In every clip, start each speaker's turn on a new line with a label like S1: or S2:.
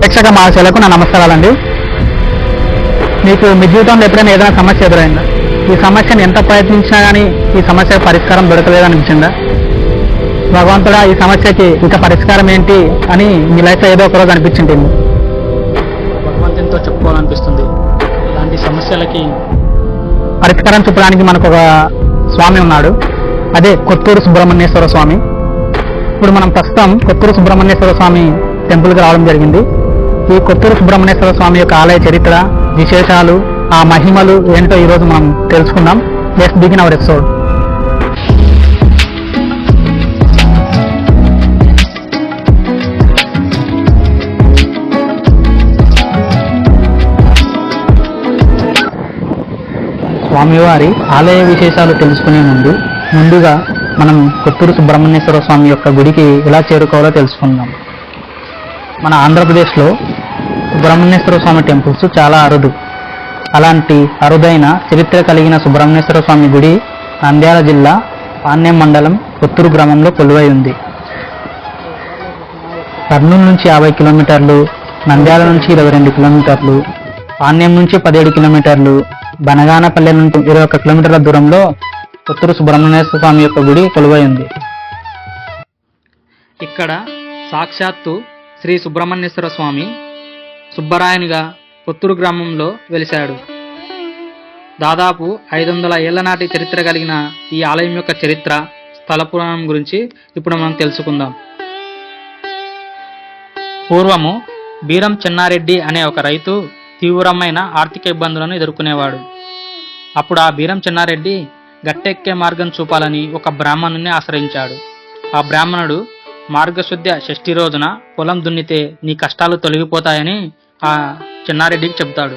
S1: ప్రేక్షక మహాశయులకు నా నమస్కారాలండి. మీకు మీ జీవితంలో ఎప్పుడైనా ఏదైనా సమస్య ఎదురైందా? ఈ సమస్యను ఎంత ప్రయత్నించినా కానీ ఈ సమస్య పరిష్కారం దొరకలేదనిపించిందా భగవంతుడా ఈ సమస్యకి ఇంకా పరిష్కారం ఏంటి అని మీ లైఫ్లో ఏదో ఒకరోజు అనిపించింది
S2: భగవంతునితో చెప్పుకోవాలనిపిస్తుంది. ఇలాంటి సమస్యలకి
S1: పరిష్కారం చెప్పడానికి మనకు ఒక స్వామి ఉన్నాడు. అదే కొత్తూరు సుబ్రహ్మణ్యేశ్వర స్వామి. ఇప్పుడు మనం ప్రస్తుతం కొత్తూరు సుబ్రహ్మణ్యేశ్వర స్వామి టెంపుల్కి రావడం జరిగింది. ఈ కొత్తూరు సుబ్రహ్మణ్యేశ్వర స్వామి యొక్క ఆలయ చరిత్ర విశేషాలు ఆ మహిమలు ఏంటో ఈరోజు మనం తెలుసుకుందాం. లెట్స్ బిగిన్ అవర్ ఎపిసోడ్ స్వామివారి ఆలయ విశేషాలు తెలుసుకునే ముందు ముందుగా మనం కొత్తూరు సుబ్రహ్మణ్యేశ్వర స్వామి యొక్క గుడికి ఎలా చేరుకోవాలో తెలుసుకుందాం. మన ఆంధ్రప్రదేశ్లో సుబ్రహ్మణ్యేశ్వర స్వామి టెంపుల్స్ చాలా అరుదు. అలాంటి అరుదైన చరిత్ర కలిగిన సుబ్రహ్మణ్యేశ్వర స్వామి గుడి నంద్యాల జిల్లా పాణ్యం మండలం కొత్తూరు గ్రామంలో కొలువై ఉంది. కర్నూలు నుంచి యాభై కిలోమీటర్లు నంద్యాల నుంచి ఇరవై రెండు కిలోమీటర్లు పాణ్యం నుంచి పదిహేడు కిలోమీటర్లు బనగానపల్లె నుంచి ఇరవై ఒక్క కిలోమీటర్ల దూరంలో కొత్తూరు సుబ్రహ్మణ్యేశ్వర స్వామి యొక్క గుడి కొలువై ఉంది.
S2: ఇక్కడ సాక్షాత్తు శ్రీ సుబ్రహ్మణ్యేశ్వర స్వామి సుబ్బరాయనిగా కొత్తూరు గ్రామంలో వెలిశాడు. దాదాపు ఐదు వందల ఏళ్ళ నాటి చరిత్ర కలిగిన ఈ ఆలయం యొక్క చరిత్ర స్థల పురాణం గురించి ఇప్పుడు మనం తెలుసుకుందాం. పూర్వము బీరం చెన్నారెడ్డి అనే ఒక రైతు తీవ్రమైన ఆర్థిక ఇబ్బందులను ఎదుర్కొనేవాడు. అప్పుడు ఆ బీరం చెన్నారెడ్డి గట్టెక్కే మార్గం చూపాలని ఒక బ్రాహ్మణుని ఆశ్రయించాడు. ఆ బ్రాహ్మణుడు మార్గశుద్ధ షష్ఠి రోజున పొలం దున్నితే నీ కష్టాలు తొలగిపోతాయని ఆ చిన్నారెడ్డికి చెబుతాడు.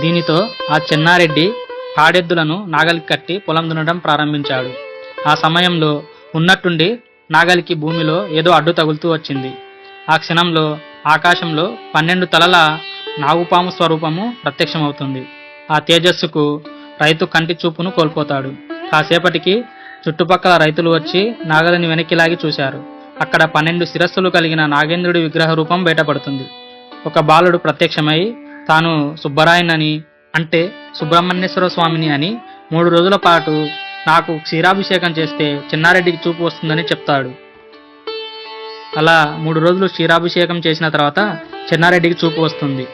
S2: దీనితో ఆ చిన్నారెడ్డి ఆడెద్దులను నాగలికి కట్టి పొలం దున్నడం ప్రారంభించాడు. ఆ సమయంలో ఉన్నట్టుండి నాగలికి భూమిలో ఏదో అడ్డు తగులుతూ వచ్చింది. ఆ క్షణంలో ఆకాశంలో పన్నెండు తలల నాగుపాము స్వరూపము ప్రత్యక్షమవుతుంది. ఆ తేజస్సుకు రైతు కంటి చూపును కోల్పోతాడు. కాసేపటికి చుట్టుపక్కల రైతులు వచ్చి నాగలిని వెనక్కి లాగి చూశారు. అక్కడ పన్నెండు శిరస్సులు కలిగిన నాగేంద్రుడి విగ్రహ రూపం బయటపడుతుంది. ఒక బాలుడు ప్రత్యక్షమై తాను సుబ్బరాయనని అంటే సుబ్రహ్మణ్యేశ్వర స్వామిని అని మూడు రోజుల పాటు నాకు క్షీరాభిషేకం చేస్తే చిన్నారెడ్డికి చూపు వస్తుందని చెప్తాడు. అలా మూడు రోజులు క్షీరాభిషేకం చేసిన తర్వాత చిన్నారెడ్డికి చూపు వస్తుంది.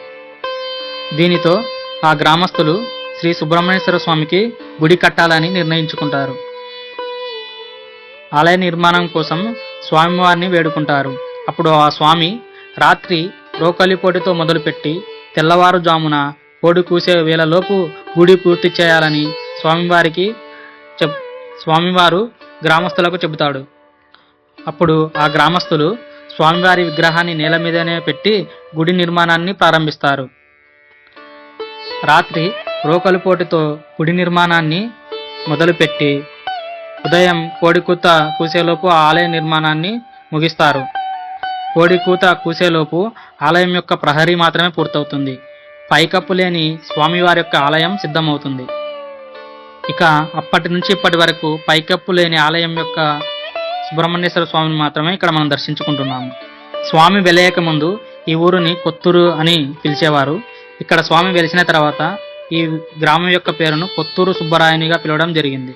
S2: దీనితో ఆ గ్రామస్తులు శ్రీ సుబ్రహ్మణ్యేశ్వర స్వామికి గుడి కట్టాలని నిర్ణయించుకుంటారు. ఆలయ నిర్మాణం కోసం స్వామివారిని వేడుకుంటారు. అప్పుడు ఆ స్వామి రాత్రి రోకలిపోటితో మొదలుపెట్టి తెల్లవారుజామున కోడి కూసే వేళలోపు గుడి పూర్తి చేయాలని స్వామివారికి చెప్ స్వామివారు గ్రామస్తులకు చెబుతాడు. అప్పుడు ఆ గ్రామస్తులు స్వామివారి విగ్రహాన్ని నేల మీదనే పెట్టి గుడి నిర్మాణాన్ని ప్రారంభిస్తారు. రాత్రి రోకలిపోటుతో గుడి నిర్మాణాన్ని మొదలుపెట్టి ఉదయం కోడికూత కూసేలోపు ఆలయ నిర్మాణాన్ని ముగిస్తారు. కోడికూత కూసేలోపు ఆలయం యొక్క ప్రహరీ మాత్రమే పూర్తవుతుంది. పైకప్పు లేని స్వామివారి యొక్క ఆలయం సిద్ధమవుతుంది. ఇక అప్పటి నుంచి ఇప్పటి వరకు పైకప్పు లేని ఆలయం యొక్క సుబ్రహ్మణ్యేశ్వర స్వామిని మాత్రమే ఇక్కడ మనం దర్శించుకుంటున్నాము. స్వామి వెలయక ముందు ఈ ఊరిని కొత్తూరు అని పిలిచేవారు. ఇక్కడ స్వామి వెలిసిన తర్వాత ఈ గ్రామం యొక్క పేరును కొత్తూరు సుబ్బరాయనిగా పిలవడం జరిగింది.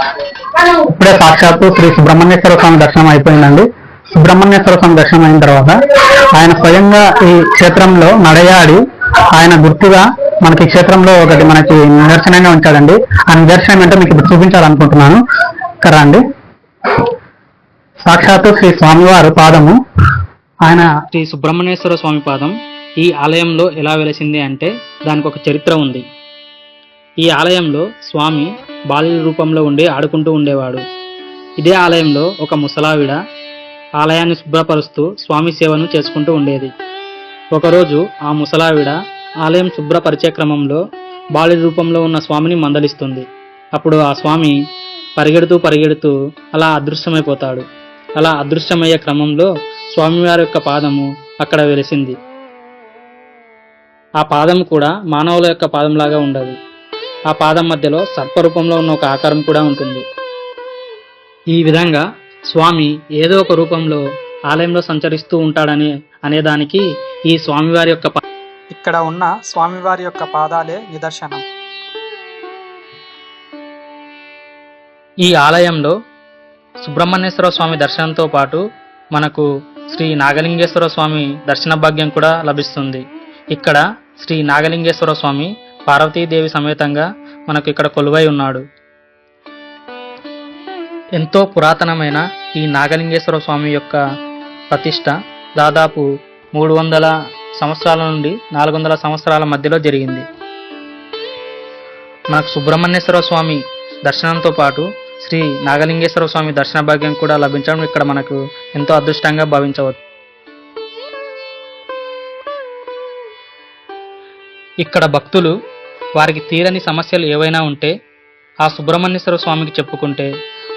S1: ఇప్పుడే సాక్షాత్తు శ్రీ సుబ్రహ్మణ్యేశ్వర స్వామి దర్శనం అయిపోయిందండి. సుబ్రహ్మణ్యేశ్వర స్వామి దర్శనం అయిన తర్వాత ఆయన స్వయంగా ఈ క్షేత్రంలో నడయాడి ఆయన గుర్తుగా మనకి క్షేత్రంలో ఒకటి మనకి నిదర్శనంగా ఉంచాడండి. ఆ నిదర్శనం ఏంటో మీకు ఇప్పుడు చూపించాలనుకుంటున్నాను. కరా అండి సాక్షాత్తు శ్రీ స్వామివారు పాదము. ఆయన
S2: శ్రీ సుబ్రహ్మణ్యేశ్వర స్వామి పాదం ఈ ఆలయంలో ఎలా వెలిసింది అంటే దానికి ఒక చరిత్ర ఉంది. ఈ ఆలయంలో స్వామి బాలుడి రూపంలో ఉండి ఆడుకుంటూ ఉండేవాడు. ఇదే ఆలయంలో ఒక ముసలావిడ ఆలయాన్ని శుభ్రపరుస్తూ స్వామి సేవను చేసుకుంటూ ఉండేది. ఒకరోజు ఆ ముసలావిడ ఆలయం శుభ్రపరిచే క్రమంలో బాలుడి రూపంలో ఉన్న స్వామిని మందలిస్తుంది. అప్పుడు ఆ స్వామి పరిగెడుతూ పరిగెడుతూ అలా అదృశ్యమైపోతాడు. అలా అదృశ్యమయ్యే క్రమంలో స్వామివారి యొక్క పాదము అక్కడ వెలిసింది. ఆ పాదం కూడా మానవుల యొక్క పాదంలాగా ఉండదు. ఆ పాదం మధ్యలో సర్పరూపంలో ఉన్న ఒక ఆకారం కూడా ఉంటుంది. ఈ విధంగా స్వామి ఏదో ఒక రూపంలో ఆలయంలో సంచరిస్తూ ఉంటాడని అనేదానికి ఈ స్వామివారి యొక్క
S3: ఇక్కడ ఉన్న స్వామివారి యొక్క పాదాలే నిదర్శనం.
S2: ఈ ఆలయంలో సుబ్రహ్మణ్యేశ్వర స్వామి దర్శనంతో పాటు మనకు శ్రీ నాగలింగేశ్వర స్వామి దర్శన భాగ్యం కూడా లభిస్తుంది. ఇక్కడ శ్రీ నాగలింగేశ్వర స్వామి పార్వతీదేవి సమేతంగా మనకు ఇక్కడ కొలువై ఉన్నాడు. ఎంతో పురాతనమైన ఈ నాగలింగేశ్వర స్వామి యొక్క ప్రతిష్ట దాదాపు మూడు వందల సంవత్సరాల నుండి నాలుగు వందల సంవత్సరాల మధ్యలో జరిగింది. మనకు సుబ్రహ్మణ్యేశ్వర స్వామి దర్శనంతో పాటు శ్రీ నాగలింగేశ్వర స్వామి దర్శన భాగ్యం కూడా లభించడం ఇక్కడ మనకు ఎంతో అదృష్టంగా భావించవచ్చు. ఇక్కడ భక్తులు వారికి తీరని సమస్యలు ఏవైనా ఉంటే ఆ సుబ్రహ్మణ్యేశ్వర స్వామికి చెప్పుకుంటే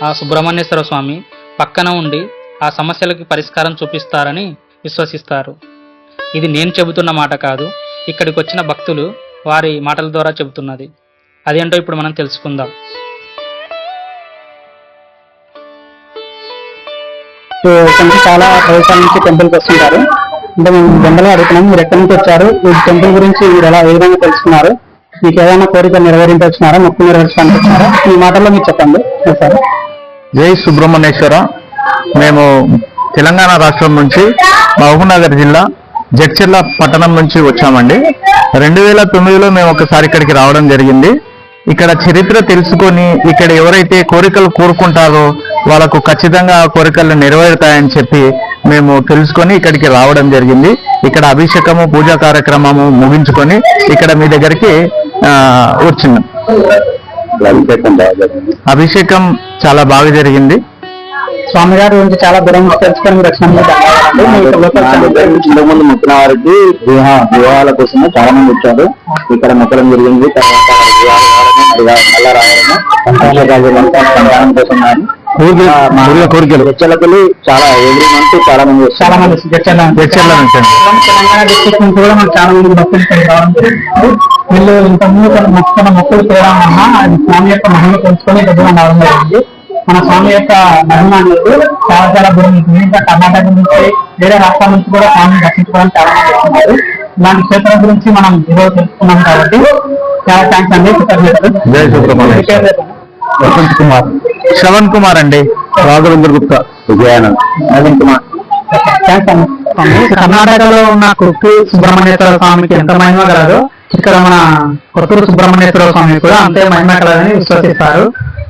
S2: ఆ సుబ్రహ్మణ్యేశ్వర స్వామి పక్కన ఉండి ఆ సమస్యలకి పరిష్కారం చూపిస్తారని విశ్వసిస్తారు. ఇది నేను చెబుతున్న మాట కాదు ఇక్కడికి వచ్చిన భక్తులు వారి మాటల ద్వారా చెబుతున్నది. అదేంటో ఇప్పుడు మనం తెలుసుకుందాం.
S1: చాలా ప్రదేశాల నుంచి టెంపుల్కి వస్తుంటారు. అంటే మేము జనరల్గా అడుగుతున్నాం మీరు ఎక్కడి నుంచి వచ్చారు ఈ టెంపుల్ గురించి మీరు ఎలా ఏ విధంగా తెలుసుకున్నారు మీకు ఏదైనా కోరిక నెరవేరించొచ్చినారా మొక్కు నెరవేర్చడానికి వచ్చినారా మీ మాటల్లో మీరు చెప్పండి. సార్
S4: జై సుబ్రహ్మణ్యేశ్వర. మేము తెలంగాణ రాష్ట్రం నుంచి మహబూబ్నగర్ జిల్లా జడ్చిర్ల పట్టణం నుంచి వచ్చామండి. రెండు వేల తొమ్మిదిలో మేము ఒకసారి ఇక్కడికి రావడం జరిగింది. ఇక్కడ చరిత్ర తెలుసుకొని ఇక్కడ ఎవరైతే కోరికలు కోరుకుంటారో వాళ్ళకు ఖచ్చితంగా ఆ కోరికలు నెరవేరుతాయని చెప్పి మేము తెలుసుకొని ఇక్కడికి రావడం జరిగింది. ఇక్కడ అభిషేకము పూజా కార్యక్రమము ముగించుకొని ఇక్కడ మీ దగ్గరికి ఆ, వచ్చినాం అభిషేకం చాలా బాగా జరిగింది.
S1: స్వామి గారి గురించి చాలా దూరం నుంచి తెలుసుకొని మీరు వచ్చినందుకు ధన్యవాదాలు. మీ యొక్క లోకల్ ఛానల్
S4: ఇంతకుముందు మొక్కిన వారికి వివాహ వివాహాల కోసము చాలా మంది వచ్చారు. ఇక్కడ మొక్కడం జరిగింది. తర్వాత మళ్ళా కోసం కోరికలు వచ్చేలకెళ్ళి చాలా ఎవ్రీ మంత్ చాలా మంది.
S1: చాలా మంది
S4: నుంచి అండి.
S1: తెలంగాణ డిస్ట్రిక్ట్ నుంచి కూడా మనకు చాలా మంది భక్తులు. వీళ్ళు ఇంతకుముందు మొక్కున్న మొక్కులు వలన అది స్వామి యొక్క మహిమ తెలుసుకొని దగ్గర రావడం జరిగింది. మన స్వామి యొక్క మహిమ అనేది చాలా చాలా దూరం ఉంటుంది ఇంకా కర్ణాటక నుంచి వేరే రాష్ట్రాల నుంచి కూడా స్వామిని దర్శించుకోవడానికి చాలా మంది వస్తున్నారు. ఇలాంటి క్షేత్రం గురించి మనం ఈరోజు తెలుసుకున్నాం కాబట్టి చాలా థ్యాంక్స్ అండి. కృతజ్ఞతలు.
S4: వసంత్ కుమార్. శ్రవణ్ కుమార్ అండి. రాఘవేంద్ర గుప్తా. విజయానంద్. నవీన్ కుమార్.
S1: కర్ణాటకలో ఉన్న కుక్కి సుబ్రహ్మణ్యేశ్వర స్వామికి ఎంత మహిమ కలదో ఇక్కడ మన కొత్తూరు సుబ్రహ్మణ్యేశ్వర స్వామి కూడా అంతే మహిమ కలదని విశ్వసిస్తారు.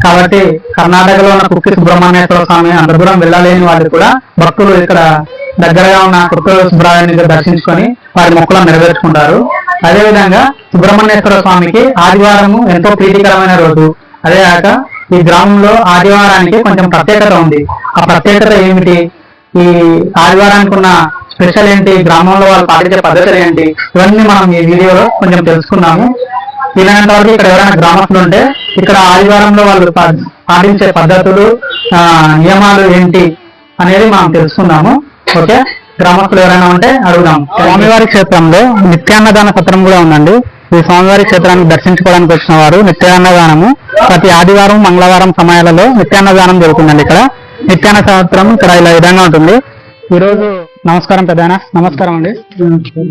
S1: కాబట్టి కర్ణాటకలో ఉన్న కుక్కి సుబ్రహ్మణ్యేశ్వర స్వామి అంత దూరం వెళ్ళలేని వాళ్ళు కూడా భక్తులు ఇక్కడ దగ్గరగా ఉన్న కొత్తూరు సుబ్రహ్మణ్య దర్శించుకొని వారి మొక్కలను నెరవేర్చుకుంటారు. అదేవిధంగా సుబ్రహ్మణ్యేశ్వర స్వామికి ఆదివారము ఎంతో ప్రీతికరమైన రోజు. అదే కాక ఈ గ్రామంలో ఆదివారానికి కొంచెం ప్రత్యేకత ఉంది. ఆ ప్రత్యేకత ఏమిటి? ఈ ఆదివారానికి ఉన్న స్పెషల్ ఏంటి? గ్రామంలో వాళ్ళు పాటించే పద్ధతులు ఏంటి? ఇవన్నీ మనం ఈ వీడియోలో కొంచెం తెలుసుకున్నాము ఇలాంటి వరకు ఇక్కడ ఎవరైనా గ్రామస్తులు ఉంటే ఇక్కడ ఆదివారంలో వాళ్ళు పాటించే పద్ధతులు ఆ, నియమాలు ఏంటి అనేది మనం తెలుసుకున్నాము ఓకే? గ్రామస్తులు ఎవరైనా ఉంటే అడుగుదాం స్వామివారి క్షేత్రంలో నిత్యాన్నదాన సత్రం కూడా ఉందండి. ఈ స్వామివారి క్షేత్రాన్ని దర్శించుకోవడానికి వచ్చిన వారు నిత్యాన్నదానము. ప్రతి ఆదివారం మంగళవారం సమయాలలో నిత్యాన్నదానం జరుగుతుందండి ఇక్కడ. నిత్యాన్న సత్రం ఇక్కడ ఇలా విధంగా ఉంటుంది. ఈ రోజు నమస్కారం పెద్దనా నమస్కారం అండి.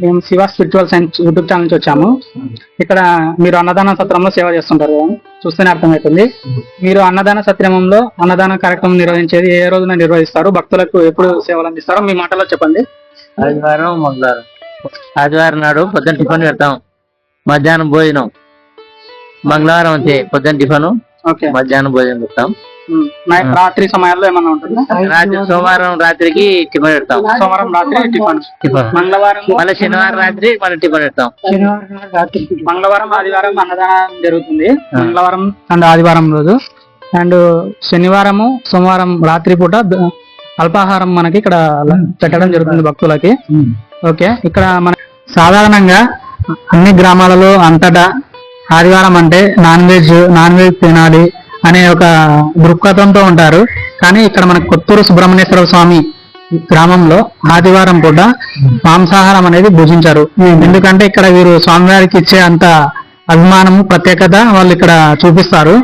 S1: మేము Shiva spiritual science YouTube channel నుంచి వచ్చాము. ఇక్కడ మీరు అన్నదాన సత్రంలో సేవ చేస్తుంటారు చూస్తేనే అర్థమవుతుంది. మీరు అన్నదాన సత్రంలో అన్నదాన కార్యక్రమం నిర్వహించేది ఏ రోజున నిర్వహిస్తారు? భక్తులకు ఎప్పుడు సేవలు అందిస్తారో మీ మాటలో చెప్పండి.
S5: ఆదివారం మంగళవారం. ఆదివారం నాడు పొద్దున్న టిఫిన్ పెడతాం. మధ్యాహ్నం భోజనం. మంగళవారం అంతే పొద్దున్న టిఫిన్.
S1: ఓకే.
S5: మధ్యాహ్నం భోజనం పెడతాం.
S1: నై- రాత్రి సమయాల్లో ఏమన్నా ఉంటుందా?
S5: రాత్రి సోమవారం రాత్రికి టిఫిన్ పెడతాం.
S1: సోమవారం రాత్రి టిఫిన్.
S5: టిఫిన్.
S1: మంగళవారం
S5: మళ్ళీ శనివారం రాత్రి మళ్ళీ టిఫిన్ పెడతాం.
S1: మంగళవారం ఆదివారం అన్నదానం జరుగుతుంది. మంగళవారం అండ్ ఆదివారం రోజు. అండ్ శనివారము సోమవారం రాత్రి పూట అల్పాహారం మనకి ఇక్కడ పెట్టడం జరుగుతుంది భక్తులకి. ఓకే. ఇక్కడ మన సాధారణంగా అన్ని గ్రామాలలో అంతటా ఆదివారం అంటే నాన్ వెజ్ నాన్ వెజ్ తినాలి అనే ఒక దృక్పథంతో ఉంటారు. కానీ ఇక్కడ మన కొత్తూరు సుబ్రహ్మణ్యేశ్వర స్వామి గ్రామంలో ఆదివారం పూట మాంసాహారం అనేది భుజించారు. ఎందుకంటే ఇక్కడ వీరు స్వామివారికి ఇచ్చే అంత అభిమానము ప్రత్యేకత వాళ్ళు ఇక్కడ చూపిస్తారు.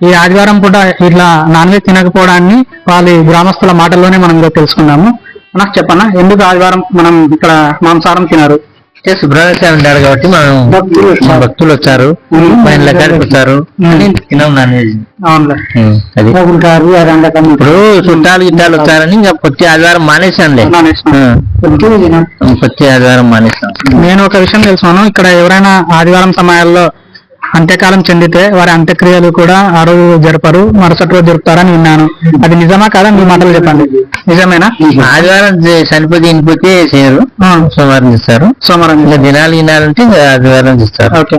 S1: ఈ ఆదివారం పూట ఇట్లా నాన్ వెజ్ తినకపోవడాన్ని వాళ్ళ గ్రామస్తుల మాటల్లోనే మనం తెలుసుకున్నాము. తెలుసుకుందాము నాకు చెప్పన్నా ఎందుకు ఆదివారం మనం ఇక్కడ మాంసాహారం తినరు?
S5: సుబ్రహ్మణ్య ఉంటారు కాబట్టి మనం
S1: భక్తులు వచ్చారు.
S5: మా భక్తులు వచ్చారు. నాన్. వెజ్ అది. ఇప్పుడు చుట్టాలు గిట్టాలు వచ్చారని ఇంకా ప్రతి ఆదివారం మానేశానులే. ఉం. ప్రతి ఆదివారం మానేశాం.
S1: నేను ఒక విషయం తెలుసుకున్నాను. ఇక్కడ ఎవరైనా ఆదివారం సమయాల్లో అంత్యకాలం చెందితే వారి అంత్యక్రియలు కూడా ఆ రోజు జరపరు మరుసటి రోజు జరుపుతారని విన్నాను. అది నిజమా కాదా? మీ మాటలు చెప్పండి. నిజమేనా?
S5: ఆదివారం చనిపోతే ఇంటిపోతే చేయరు సోమవారం చేస్తారు.
S1: సోమవారం
S5: ఇంకా దినాలు గినాలంటే ఇంకా ఆదివారం చేస్తారు.
S1: ఓకే.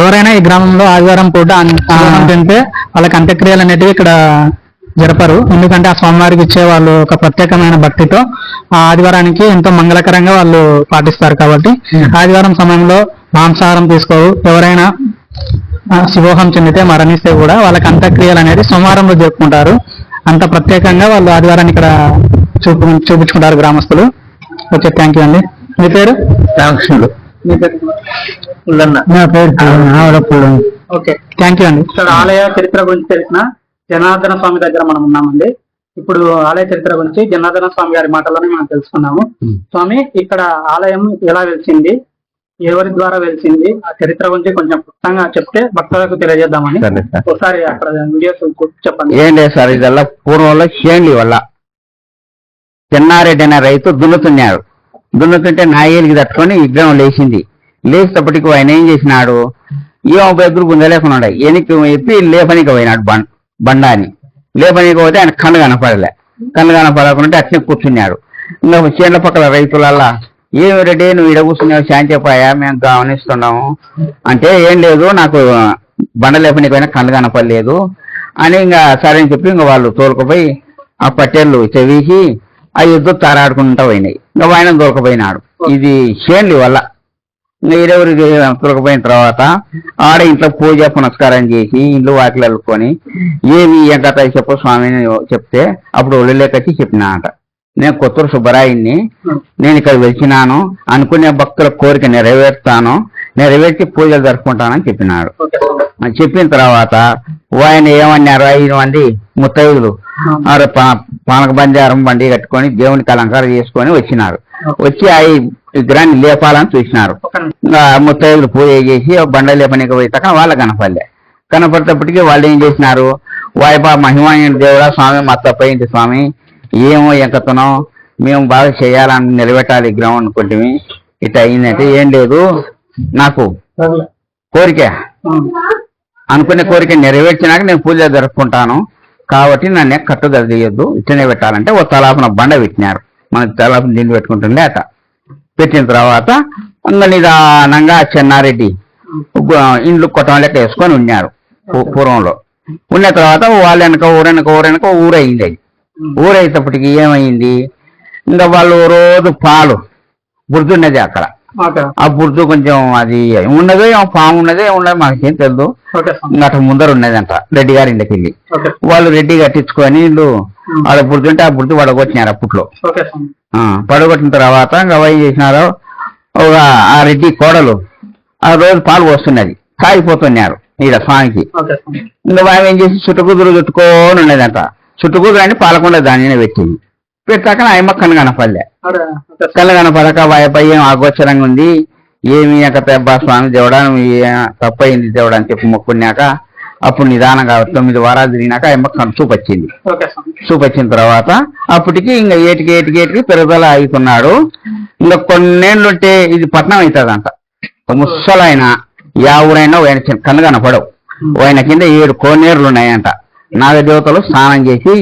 S1: ఎవరైనా ఈ గ్రామంలో ఆదివారం పూట ఆహారం తింటే వాళ్ళకి అంత్యక్రియలు అనేటివి ఇక్కడ జరపరు. ఎందుకంటే ఆ స్వామివారికి ఇచ్చే వాళ్ళు ఒక ప్రత్యేకమైన భక్తితో ఆ ఆదివారానికి ఎంతో మంగళకరంగా వాళ్ళు పాటిస్తారు కాబట్టి ఆదివారం సమయంలో మాంసాహారం తీసుకోరు. ఎవరైనా శివోహం చెందితే మరణిస్తే కూడా వాళ్ళకి అంత్యక్రియలు అనేది సోమవారంలో జరుపుకుంటారు. అంత ప్రత్యేకంగా వాళ్ళు ఆదివారాన్ని ఇక్కడ చూపు చూపించుకుంటారు గ్రామస్తులు. ఓకే థ్యాంక్ యూ అండి. మీ పేరు?
S5: రామకృష్ణుడు.
S1: మీ పేరు. నా పేరు ఓకే. థ్యాంక్ యూ అండి. ఇక్కడ ఆలయ చరిత్ర గురించి తెలిసిన జనార్దన స్వామి దగ్గర మనం ఉన్నామండి. ఇప్పుడు ఆలయ చరిత్ర గురించి జనార్దన స్వామి గారి మాటల్లోనే మనం తెలుసుకున్నాము. స్వామి ఇక్కడ ఆలయం ఎలా వెలిసింది? ఎవరి ద్వారా వెలిసింది ఆ చరిత్ర గురించి కొంచెం క్లుప్తంగా చెప్తే భక్తులకు తెలియజేద్దామని.
S4: సరే సార్.
S1: ఒకసారి అక్కడ వీడియోస్ చెప్పండి.
S4: ఏం లేదు సార్ ఇదల్లా పూర్వంలో చేండి వల్ల. చెన్నారెడ్డి అనే రైతు దున్నుతున్నాడు. దున్నుతుంటే నాయేలికి తట్టుకొని విగ్రహం లేచింది. లేచేటప్పటికి ఆయన ఏం చేసినాడు? ఏమో ఎదురు గుందలేకున్నాడు ఎనికి ఎత్తి లేపనికి పోయినాడు బండ్ బండాని. లేపనికి పోతే ఆయన కన్ను కనపడలే. కన్ను కనపడకుండా అట్నే కూర్చున్నాడు. ఇంకా చేనుల పక్కల రైతులల్లా ఏమిటంటే నువ్వు ఇడ కూర్చున్నావు శాంతిపాయా మేము గమనిస్తున్నాము. అంటే ఏం లేదు నాకు బండ లేపనికి కళ్ళు కనపడలేదు అని ఇంకా సరే అని చెప్పి ఇంకా వాళ్ళు తోలుకుపోయి ఆ పట్టేళ్ళు చెవిసి ఆ యుద్ధం తారాడుకుంటా పోయినాయి. ఇంకా ఆయన దొరకపోయినాడు. ఇది చేన్లి వల్ల. ఇంకా ఇరెవరికి దొరకపోయిన తర్వాత ఆడ ఇంట్లో పూజ పునస్కారం చేసి ఇంట్లో వాకిలు అల్లుకొని ఏమి ఏం కథ చెప్పు స్వామిని చెప్తే అప్పుడు ఒళ్ళలేకొచ్చి చెప్పినాట. నేను కొత్తూరు సుబ్బరాయుడిని నేను ఇక్కడ వెలిచినాను. అనుకునే భక్తుల కోరిక నెరవేర్తాను నెరవేర్చి పూజలు జరుపుకుంటానని చెప్పినాడు. అని చెప్పిన తర్వాత ఆయన ఏమన్నారు? ఐదు మంది ముత్తైదులు. పానక బంజారం బండి కట్టుకొని దేవునికి అలంకారం చేసుకొని వచ్చినారు. వచ్చి ఆ విగ్రహాన్ని లేపాలని చూసినారు. ముత్తైదులు పూజ చేసి బండ లేపనికి పోయితాక వాళ్ళ కనపడలే. కనపడేటప్పటికి వాళ్ళు ఏం చేసినారు? వాయిబా మహిమాయన దేవుడా స్వామి మా తప్పయింది స్వామి? ఏమో ఎంకతనం మేము బాగా చేయాలని నిలబెట్టాలి విగ్రహం అనుకుంటే ఇట్లా అయిందంటే ఏం లేదు. నాకు కోరిక. అనుకునే కోరిక నెరవేర్చినాక నేను పూజ జరుపుకుంటాను. కాబట్టి నన్ను కట్టుదల చేయొద్దు ఇట్లనే పెట్టాలంటే ఓ తలాపన బండ పెట్టినారు. మనకి తలాపన దీన్ని పెట్టుకుంటుండే అట. పెట్టిన తర్వాత నిదానంగా చెన్నారెడ్డి ఇండ్లు కొట్టం లెక్క వేసుకొని ఉన్నాడు పూ- పూర్వంలో. ఉన్న తర్వాత వాళ్ళ వెనక ఊరెనక ఊరెనక ఊరయింది అది. ఊరయ్యేటప్పటికి ఏమైంది? ఇంకా వాళ్ళు రోజు పాలు బుర్దున్నది అక్కడ. ఆ బుర్దు కొంచెం అది ఉన్నదో ఏమో పాము ఉన్నదో ఉన్నదో మనకేం తెలియదు అటు ముందర ఉన్నదంట రెడ్డి గారి ఇంటికి వెళ్ళి. వాళ్ళు రెడ్డి కట్టించుకొని వీళ్ళు ఆడ బుర్దుంటే ఆ బుర్దు పడగొట్టినారు అప్పట్లో. పడగొట్టిన తర్వాత ఇంకా ఏం చేసినారు. ఒక ఆ రెడ్డి కోడలు ఆ రోజు పాలు పోస్తున్నది. కాగిపోతున్నారు ఈడ స్వామికి. ఇంకా ఏం చేసి చుట్టుకుదురు చుట్టుకొని ఉన్నదంట. చుట్టుకుదురు అని పాలకుండా దానినే పెట్టింది. పెట్టాక నా అమ్మ కన్ను కనపడలే. కళ్ళ కనపడక వాయపై ఏం ఆగోచరంగా ఉంది ఏమి అక్క తెబ్బా స్వామి దేవుడా తప్పయింది దేవుడా అని చెప్పి మొక్కున్నాక అప్పుడు నిదానంగా తొమ్మిది వారాలు తిరిగినాక అమ్మ కన్ను చూపొచ్చింది. చూపొచ్చిన తర్వాత అప్పటికి ఇంకా ఏటికి ఏటికి ఏటికి పెరుగుదల అవుతున్నాడు ఇంకా కొన్నేళ్ళుంటే ఇది పట్నం అవుతుందంట. ముసలైన యా ఊరైనా ఆయన కన్ను కనపడవు. ఆయన కింద ఏడు కోనేరులు ఉన్నాయంట. నాగదేవతలు స్నానం చేసి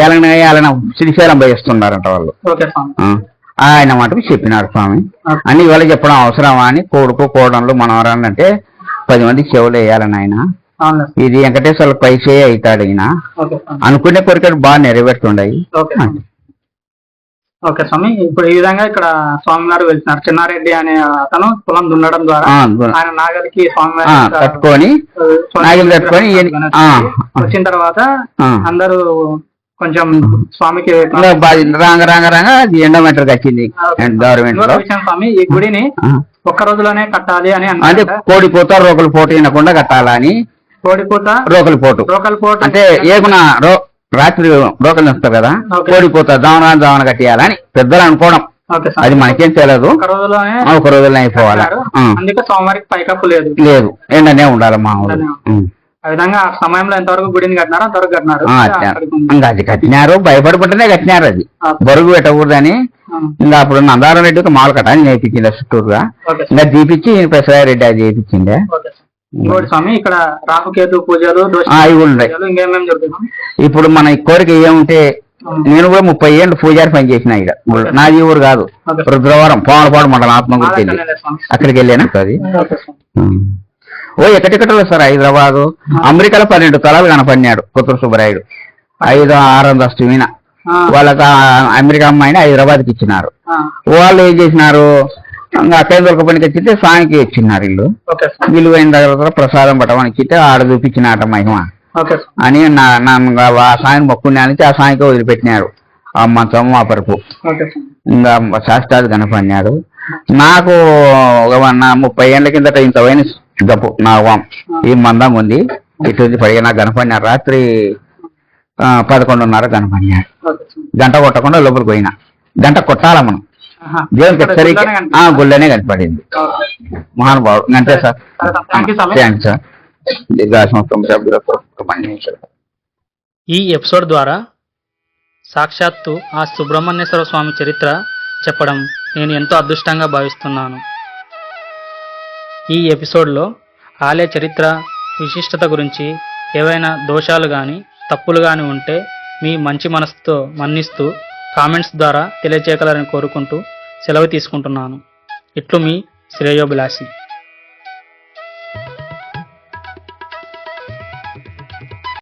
S4: ఏలన ఏలన శ్రీశైలం పోయిస్తున్నారంట వాళ్ళు. ఆయన మటుకు చెప్పినాడు స్వామి. అని ఇవాళ చెప్పడం అవసరమా అని కొడుకు కోడళ్ళు మనవరాలు అంటే పది మంది చెవులు వేయాలని ఆయన. ఇది వెంకటేశ్వర పైసే అవుతాడు ఈయన. అనుకునే కోరికలు బాగా నెరవేరుతుండయి
S1: ఓకే స్వామి. స్వామి ఇప్పుడు ఈ విధంగా ఇక్కడ స్వామివారు వెళ్తున్నారు. చిన్నారెడ్డి అనే అతను పొలం దున్నడం ద్వారా ఆయన నాగలికి స్వామివారి
S4: కట్టుకొని
S1: స్వామి వచ్చిన తర్వాత. అందరూ కొంచెం స్వామికి
S4: రాంగ రాంగ రాంగ అది ఎండోమెంటర్కి వచ్చింది. గవర్నమెంట్
S1: స్వామి. ఈ గుడిని. ఒక్క రోజులోనే కట్టాలి అని
S4: అంటే
S1: అంటే
S4: కోడి పోత రోకలు పోటు వినకుండా కట్టాలని
S1: కోడిపూత
S4: రోకలు పోటు
S1: లోకల్ పోర్ట్
S4: అంటే ఏగున రో రాత్రి రోకలు వస్తారు కదా పోత దావన దావన కట్టేయాలని పెద్దలు అనుకోవడం. అది మనకేం తెలియదు ఒక రోజుల్లో అయిపోవాలి.
S1: లేదు.
S4: లేదు. ఎండనే ఉండాలి మా ఊరు.
S1: ఆ విధంగా ఆ సమయంలో ఎంతవరకు గుడిని కట్టినారో అంతవరకు.
S4: ఇంకా అది కట్టినారు భయపడిపట్టనే కట్టినారు అది. బరుగు పెట్టకూడదని. ఇంకా అప్పుడు నందారం రెడ్డి ఒక మాల కట్టాలి నేర్పించింది చుట్టూరుగా. ఇంకా దీపించి పెసరాయ రెడ్డి అది
S1: సార్. ఇంకోటి స్వామి ఇక్కడ రాహుకేతు పూజలు ఇంకేమేమి
S4: ఇప్పుడు మన ఈ కోరిక ఏముంటే నేను కూడా ముప్పై ఏళ్ళు పూజారి పని చేసిన ఇక్కడ. నాది ఊరు కాదు. రుద్రవరం పోమలపాడు మండలం ఆత్మగురికి వెళ్ళి. అక్కడికి వెళ్ళాను? అది. ఓ ఎక్కడెక్కడ సార్ హైదరాబాద్. అమెరికాలో పన్నెండు తలాలు కనపడినాడు కొత్తూరు సుబ్బరాయుడు. ఐదు ఆరు అంతస్తు
S1: ఆ,
S4: వాళ్ళకి అమెరికా అమ్మాయిని హైదరాబాద్కి ఇచ్చినారు. వాళ్ళు ఏం చేసినారు? అక్కడ దొరక పనికి వచ్చితే సాయంకి ఇచ్చినారు వీళ్ళు. అయిన తర్వాత ప్రసాదం పట్టమని ఇచ్చితే ఆడ చూపించినాట మహిమ.
S1: ఓకే స్వామి.
S4: అని నా ఆ సాయం మొక్కున్నానికి ఆ సాయంకి వదిలిపెట్టినారు. ఆ మంచం ఆ పరుపు. ఇంకా శాస్త్రాలు కనపడినాడు నాకు ఒక నా ముప్పై ఏళ్ళ కిందట ఇంత పోయిన జబ్బు నా ఈ మందం ఉంది. ఇటు ఉంది పడిగా నాకు కనపడినాడు రాత్రి పదకొండున్నర
S1: స్వామి.
S4: గంట కొట్టకుండా లోపలికి పోయినా. గంట కొట్టాల మనం. దేవునికి సరిగ్గా ఆ? గుళ్ళనే కనపడింది. మహానుభావుడు అంతే సార్
S1: సరే సార్.
S2: ఈ ఎపిసోడ్ ద్వారా సాక్షాత్తు ఆ సుబ్రహ్మణ్యేశ్వర స్వామి చరిత్ర చెప్పడం నేను ఎంతో అదృష్టంగా భావిస్తున్నాను ఈ ఎపిసోడ్లో ఆలయ చరిత్ర విశిష్టత గురించి ఏవైనా దోషాలు కానీ తప్పులు కానీ ఉంటే మీ మంచి మనసుతో మన్నిస్తూ కామెంట్స్ ద్వారా తెలియజేయగలరని కోరుకుంటూ సెలవు తీసుకుంటున్నాను. ఇట్లు మీ శ్రేయోభిలాషి.